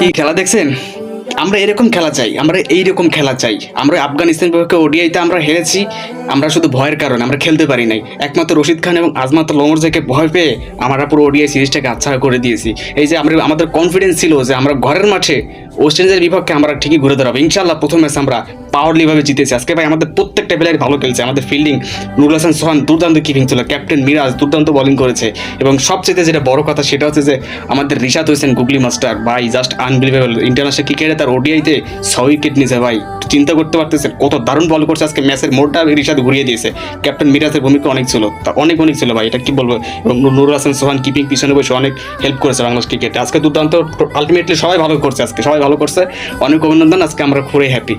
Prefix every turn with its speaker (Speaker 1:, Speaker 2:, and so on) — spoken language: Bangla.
Speaker 1: কি খেলা দেখছেন? আমরা এরকম খেলা চাই, আমরা এইরকম খেলা চাই। আমরা আফগানিস্তান বিপক্ষে ওডিআইতে আমরা হেরেছি, আমরা শুধু ভয়ের কারণে, আমরা খেলতে পারি নাই। একমাত্র রশিদ খান এবং আজমাত লোমরজাকে ভয় পেয়ে আমরা পুরো ওডিআই সিরিজটাকে আচ্ছাড়া করে দিয়েছি। এই যে আমরা, আমাদের কনফিডেন্স ছিল যে আমরা ঘরের মাঠে ওয়েস্ট ইন্ডিজের বিপক্ষে আমরা ঠিকই ঘুরে দাঁড়াবো। ইনশাল্লাহ প্রথম ম্যাচ আমরা পাওয়ারলি ভাবে জিতেছি। আজকে ভাই আমাদের প্রত্যেকটা প্লেয়ার ভালো খেলছে। আমাদের ফিল্ডিং নুরুল হাসান, সোহান দুর্দান্ত কিপিং ছিল। ক্যাপ্টেন মিরাজ দুর্দান্ত বোলিং করেছে। এবং সবচেয়ে যেটা বড় কথা সেটা হচ্ছে যে, আমাদের রিশাদ হোসেন গুগলি মাস্টার। ভাই জাস্ট আনবিলিভেবল ইন্টারন্যাশনাল ক্রিকেটে তার ওডিআইতে ছয় উইকেট নিয়েছে ভাই। চিন্তা করতে পারতেছেন, কত দারুণ বল করছে। আজকে ম্যাচের মোড়টা রিশাদ ঘুরিয়ে দিয়েছে। ক্যাপ্টেন মিরাজের ভূমিকা অনেক ছিল। তা অনেক অনেক ছিল ভাই, এটা কি বলব? এবং নুরুল হাসান, সোহান কিপিং পিছনে বসে অনেক হেল্প করেছে বাংলাদেশ ক্রিকেটে আজকে দুর্দান্ত আলটিমেটলি সবাই ভালো করছে আজকে, সবাই ভালো করছে। অনেক অভিনন্দন, আজকে আমরা খুবই হ্যাপি